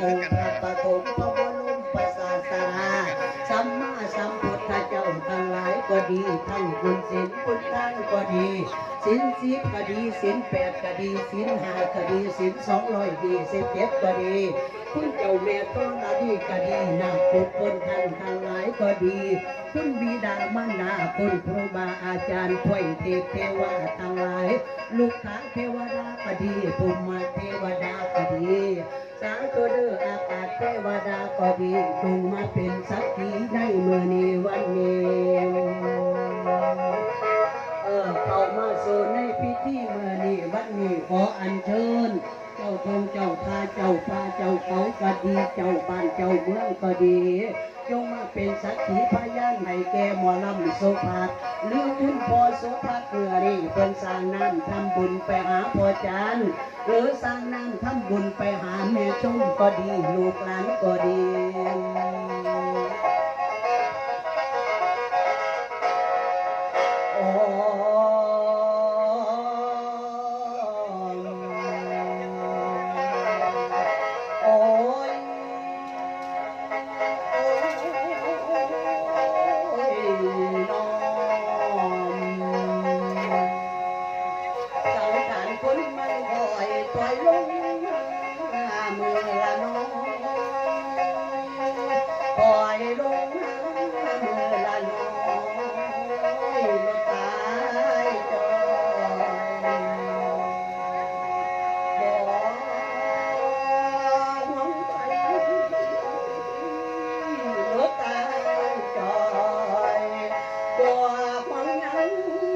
องค์พระปฐมพระบรมประสาสดาสัมมาสัมพุทธเจ้าทั้งหลายก็ดีทั้งคุณศีลคุณทานก็ดีศีลสิบก็ดีศีลแปดก็ดีศีลห้าก็ดีศีลสองร้อยดีสิบเจ็ดก็ดี คุณเจ้าแม่ก็นาดีก็ดีนาคุคนท่านทั้งหลายก็ดี คุณบิดามารดาคุณครูบาอาจารย์ช่วยเทพเทวาทั้งหลาย ลูกค้าเทวดาก็ดีภูมิเทวดาก็ดีสาธุเด้ออากาศเทวดาก็ดีจงมาเป็นสักขีในเมื่อนี้วันนี้เออเข้ามาสู่ในพิธีเมื่อนี้วันนี้ขออัญเชิญ เจ้าทงเจ้าทาเจ้าป่าเจ้าเขาก็ดี เจ้าบ้านเจ้าเมืองก็ดีจงมาเป็นสักขีพยานให้แก่หมอลำโสภาหรือคุณพ่อโสภาเกลือรีเป็นสร้างน้ำทำบุญไปหาพ่อจานหรือสร้างน้ำทำบุญไปหาแม่ชมก็ดี ลูกหลานก็ดี ห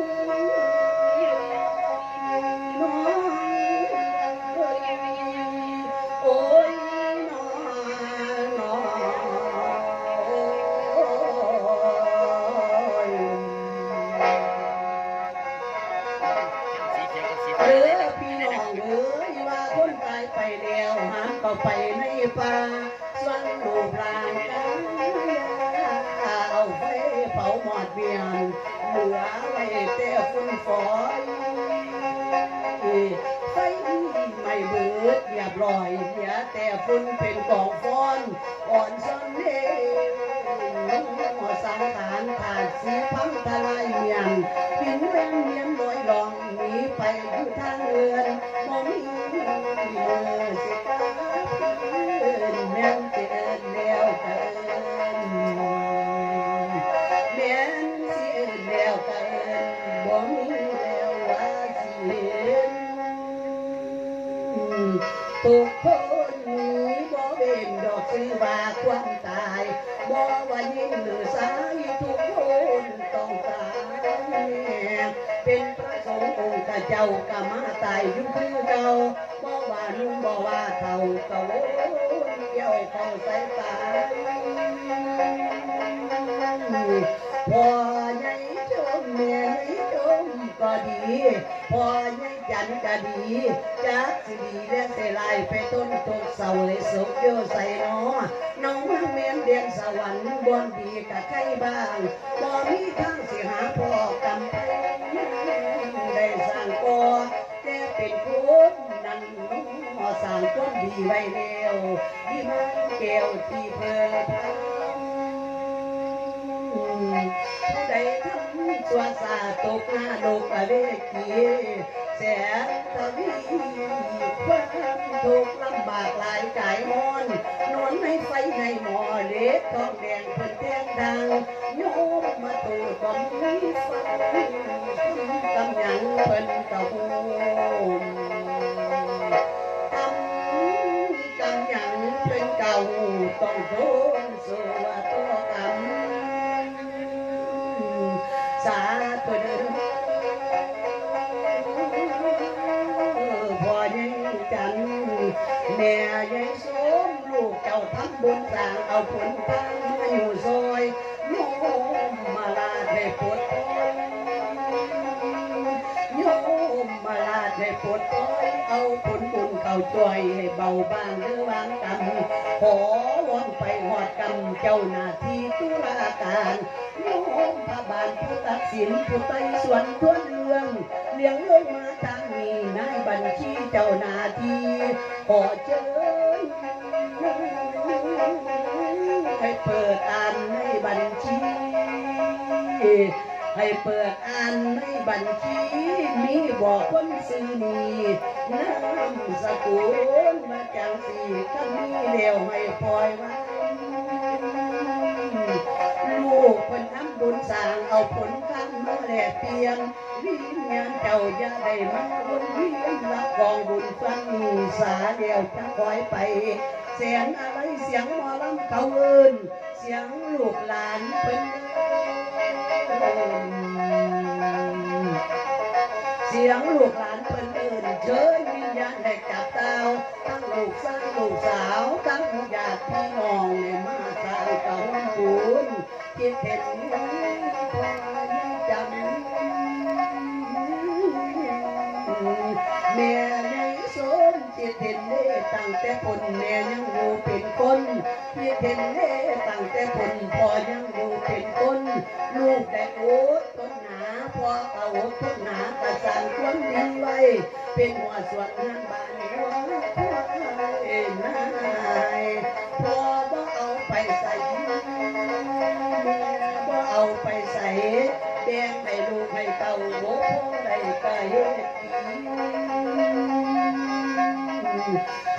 หมอดเบียนเหลือไว้แต่ฝุ่นฝอยไฟไม่เบิดเรียบร้อยเหลือแต่ฝุ่นเป็นกองฟอนอ่อนซ้อนเด้หัวสังขารขาดสีพังทลายเมียนหินแว่นเมียนลอยลองหนีไปอยู่ทางเรือนมองมีเมื่อสิกาเอินแม่น ทุกคนนี้บ่เป็นดอกซื้อว่าความตายบ่ว่ายิ่งหรือสายทุกคนต้องตายเป็นพระสงฆ์องค์เจ้าก็มาตายยู่คือเก่าบ่ว่านุ่มบ่ว่าเฒ่าก็วนเกี่ยวเข้าใส่ตาพอใหญ่ชมแม่ใหญ่ชมก็ดีพอใหญ่ จันก็ดีจักสิดีและเสลายไปต้นตกเสาเลยสุกโยใส่นอน้องเมียนเดียนสวรรค์บนดีกับใครบ้างบ่มีทางสิหาพ่อกำแพงได้สร้างก่อแต่เป็นคนนั้นน้อสร้างคนดีไว้แล้วที่มันแก้วที่เพิ่นทำผู้ใดทำชัวสาตกหน้าโลกอเวกี สนทวีความทุกข์ลำบากหลายกายมอนนอนในไฟในหมอเล็กทองแดงเพิ่นแทงดังโยมมาตูกอมมีฟังกำยังเพิ่นกะโฮมทำกำยังเป็นเก่าต้องโดนสัวตัวกำ บุญสร้างเอาผลทางมาอยู่ซอยโยมมาลาให้ปดปอยโยมมาลาให้ปดปอยเอาผลบุญเข้าช่วยให้เบาบางหรือวางกรรมขอวอนไปหอดกรรมเจ้าหน้าที่ตุลาการโยมพระบาลผู้ตัดสินผู้ไต่สวนทวนเรื่องเลี้ยงลงมาทางนี้ในบัญชีเจ้าหน้าที่ขอเชิญ เปิดอ่านในบัญชี ให้เปิดอ่านในบัญชี มีบอกคนซื้อนี้น้ำสกุลมาจังสีก็มีเดียวให้ปล่อยไว้ลูกเป็นทำบุญสร้างเอาผลคำมาแลกเปลี่ยนวิญญาณเจ้าอย่าได้มาวนเวียนรับกองบุญฟังสาเดียวจะคอยไป เสียงอะไรเสียงหมอลำเขาเอินเสียงลูกหลานเป็นเอินเสียงลูกหลานเป็นเอินเชิญวิญญาณให้จับดาวทั้งลูกสาวลูกสาวทั้งญาติพี่น้องในมาสายเก่าบุญคิดเห็น ตั้งแต่คนแม่ยังอยู่เป็นคนพี่เห็นเล่ตั้งแต่คนพ่อยังอยู่เป็นคน ลูกแต่โอ๊ตต้นหนาพ่อเอาโอ๊ตต้นหนากระสังความดีไว้ เป็นหัวส่วนงานบ้านหัว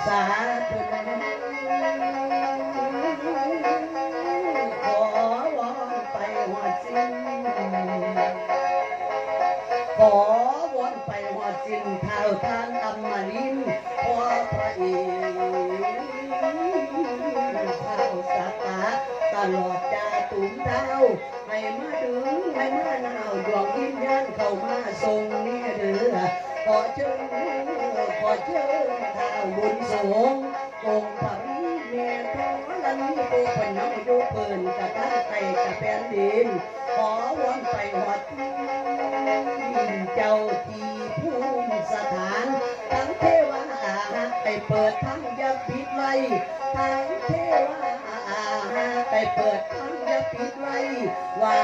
สาธุขอวอนไปหัวสิ้นขอวอนไปหัวสิ้นเท้าทานอมรินขอพระเอกเท้าสักกะตลอดจาตุมเท้าให้มาดึงให้มาหนาวดวงวิญญาณเข้ามาทรงเนี่ยเด้อขอเชิญ ขอเชิญท้าวบุญสงองค์พระวิเมตทอลันปูพน้ำดูปินกับตั้งไก่กับแผ่นดิน ขอวันไปวัดเจ้าที่ภูมิสถานทั้งเทวาไปเปิดทั้งยับปิดไว้ทั้งเทวาไปเปิดทั้งยับปิดไว้ว่า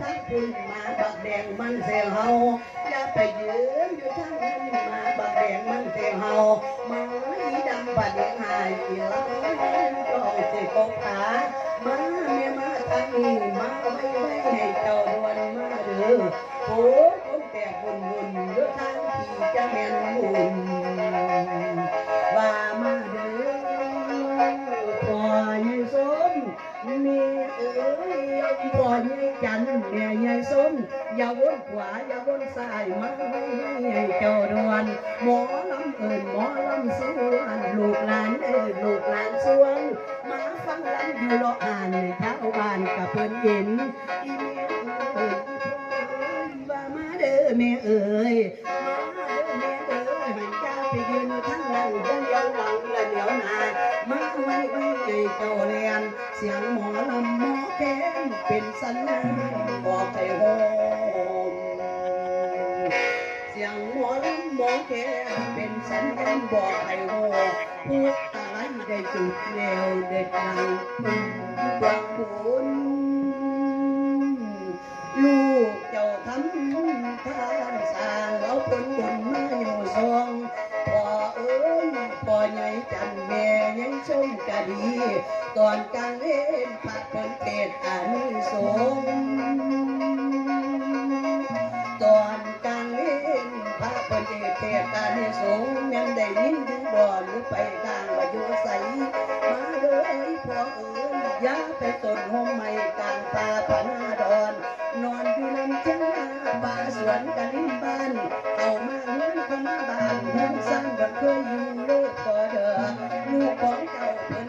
ทางคุณมาบักแดงมันเสียเฮาอย่าไปยืนอยู่ทางคุณมาบักแดงมันเสียเฮามาอีดำบัดยังหายอีหลังจองสิกบขามาเม่มาทางนี้มาไม่ไว้ให้เจ้าดวนมาเด้อโอ้ พ่อใหญ่จันแม่ใหญ่สมอย่าวนขวาอย่าวนซ้ายมาให้เจ้าดวนหมอลำเอิญหมอลำสวนลูกหลานเอิญลูกหลานสวงมาฟังลำอยู่รออ่านชาวบ้านกับเพิ่นเห็นอีเมียเอิญว่ามาเด้อแม่เอ๋ยมา นทั้งนั้นเดี๋ยวหลังและเดี๋ยวหน้ามาไว้ไว้ใจเจ้าเรียนเสียงหมอลำหมอแคนเป็น แม่ใหญ่ชมกะดี ตอนกลางเล่นพระเพิ่นเทศอานิสงตอนกลางเล่นพระเพิ่นเทศอานิสงยังได้ยินอยู่บ่หรือไปทางวายู่ใสมาเลยพ่อเอ้ยอย่าไปตนห่มไม่กลางป่าพนา บาสวนกะลิมบ้านเอามาเงินเข้ามาบ้านเงินสร้างบ่เคยอยู่เลิกพอเด้อลูกของเจ้าเพิ่น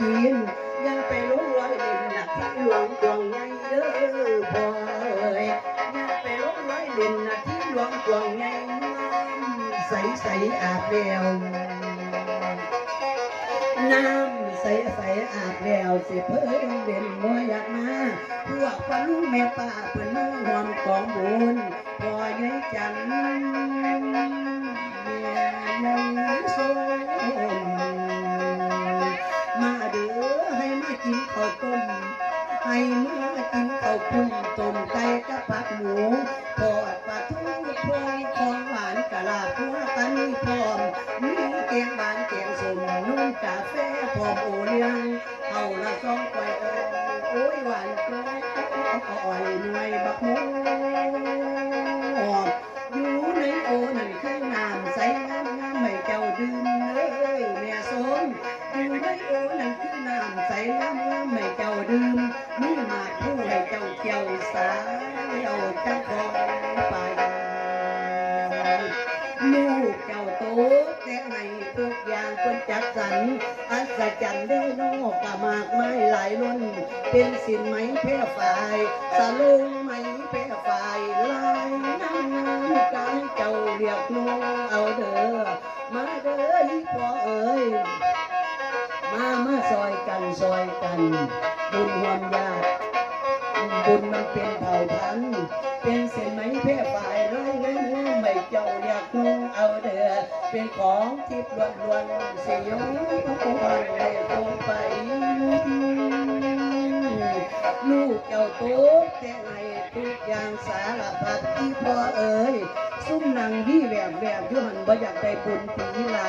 กินยังไปลงรอยเด่นหนักที่หลวงกองใหญ่เด้อพ่อยยังไปลงรอยเด่นหนักที่หลวงกองใหญ่ใสใสอาบแล้วน้ำใสใสอาบแล้วเสพเพิ่งเด่นมอยากมาพวกปลุงแม่ป้าเพิ่น้องหอมของบุญพอยายจัง ให้มากินข้าวปุ้นต้มไก่กับผักหมูทอดปลาทูพวงของหวานกะลาหัวกันพร้อมมีแกงบานแกงสมนุ่มกาแฟพร้อมโอเลี้ยงเอาละสองไปเอ้ยโอ้ยหวานกล้อยอ่อยหน่วยบักหมูอยู่ในโอนั่นคือน้ำใสงามงามให้เจ้าดื่มเลยแม่สมอยู่ในโอนั่นคือน้ำใสงามงามให้เจ้าดื่มายเอาจังของไปลูกเจ้าโตแต่ให้ทุกอย่างคนจัดสรรอัศจรรย์เด้อนอกกะมากไม้หลายล้น เป็นสินไหมแพร่ฝ่ายสลุงไหมแพร่ฝ่ายลายน้ำกายเจ้าเรียกน้องเอาเด้อมาเด้ออีพ่อเอ้ยมามาซอยกันซอยกันบุญรวมญาติบุญมันเป็นเผ่าพันธุ์ เป็นเส้นไหมแพร่ฝ่ายร้อยเงินไม่เจ้าเรียกนุ่งเอาเดือเป็นของทิพย์ล้วนล้วนสิยงวันได้ตรงไป ลูกเจ้าโตแต่ไงทุกอย่างสารพัดที่พ่อเอ๋ยซุ่มนางที่แหวกแหวกยู่หันบ่อยากได้บุญปีลา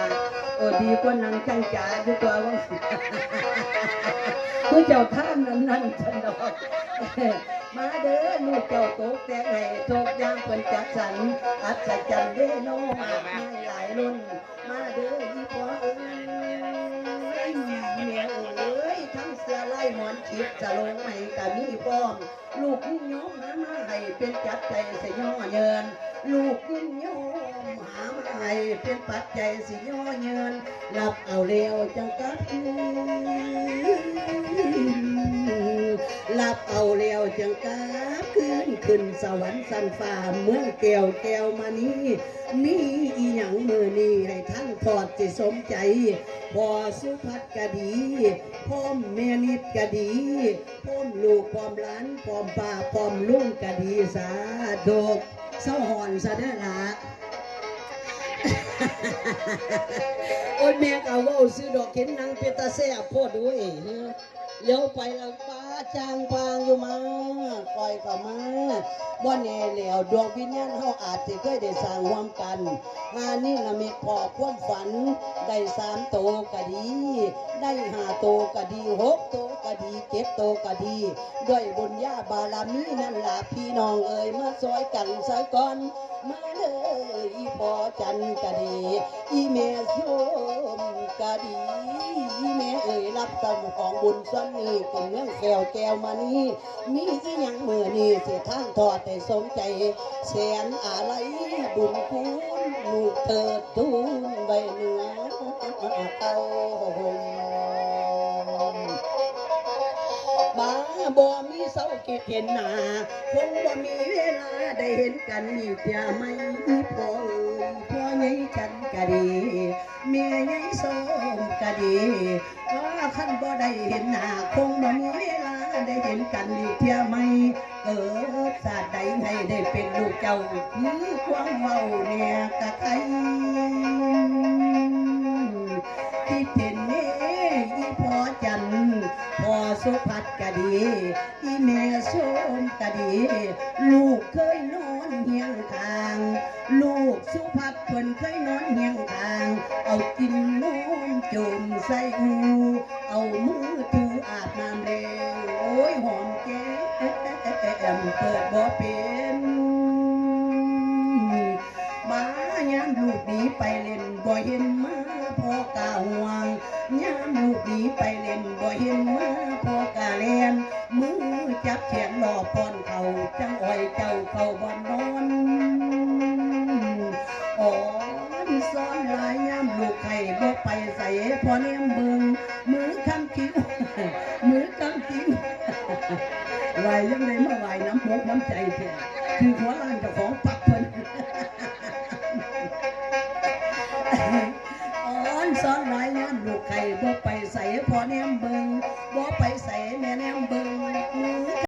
เออดีกว่านางจังจ๋าดีกว่าว่า ผู้เจ้าท่านนั้นนั่นฉันดอกมาเด้อลูกเจ้าตกแต่ไงทุกย่างเพิ่นจัดสรรอัศจรรย์เด้อน้องมากมายหลายรุ่น มาเด้ออีพ่อเอ้ยแม่เอ้ยทั้งเสื้อลายหมอนชิดจะลงใหม่กะมีพร้อม ลูกยิ่งยอมหามาให้เป็นจัดใจสย่อเยิน ลูกยิ่งยอมหามาให้เป็นปัจจัยสิย่อเยินรับเอาเร็วจังกัดคืนรับเอาเร็วจังกัดคืนขึ้นสวรรค์สันฟ้าเมืองแก้วแก้วมานี้มีอีหยังมือนี้ให้ท่านทอดสิสมใจ พอสุพัดก็ดีพ่อมแม่นิดก็ดีพ่อมลูกพ่อมหลานพ่อมป้าพ่อมลุงก็ดีสาดกเศร้าหอนซะเด้อละ โอ้ยแม่ก็เว่าซื้อดอกเข็นนางเปตาแซ่บโพดด้วยเลี้ยวไปแล้วป้า จางปางอยู่มาปล่อยเข้ามาบ่แน่แล้วดวงวิญญาณเฮาอาจสิเคยได้สร้างร่วมกันงานนี้ละเม็ดพอความฝัน ได้สามโตก็ดี ได้ห้าโตก็ดีหกโตก็ดีเจ็ดโตก็ดี ด้วยบุญญาบารมีนั่นละพี่น้องเอ่ยมาซอยกันซะก่อนมาเลยอีพอจันก็ดีอีแม่ส้ม ก็ดีอีแม่เอ่ยรับตำของบุญส่วนนี้เป็นเรื่องแก้วแก้วมานี่มีอีหยังมือนี่สิท่านทอดแต่สมใจแสนอะไรบุญคุณลูกเถิดทุนใบเหนือเต้าห่มบ้าบ่มีเศร้าคิดเห็นหนาคงบ่มีเวลาได้เห็นกันอีกอย่าไม่ ญ่ฉันก็ดีเม่ใหญ่สมก็ดีว่าคันบ่ได้เห็นหน้าคงบ่มีเวลาได้เห็นกันอีกเที่ยไม่เกิดศาสตร์ใดให้ได้เป็นลูกเจ้าคือความเมาเนี่ยกะไคที่เห็น สุพัดก็ดีอีเมส้มก็ดี ลูกเคยนอนเฮียงทาง ลูกสุพัดเพิ่นเคยนอนเฮียงทาง เอากินนมจุ่มใส่หูเอามือถูอาบน้ำเร็วโอ้ยหอมแก้มเปิดบ่เป็น นีไปเล่นบ่เห็นมาพ่อกาห่วงยามลูกหนีไปเล่นบ่เห็นมาพอกาเลียนมือจับเขียนรอปอนเขาจังอ้อยเจ้าเขาบ่นอนอ่อนซ้อนลายยามลูกไข่บ่ไปใส่พอเลี้ยงเบิงมือคำคิ้วมือคำคิ้วไหวยังไงมาไหวน้ำมกน้ำใจเถอะคือหัวล้านเจ้าของปั ลูกไข่บ่ไปใส่พอเนี่ยม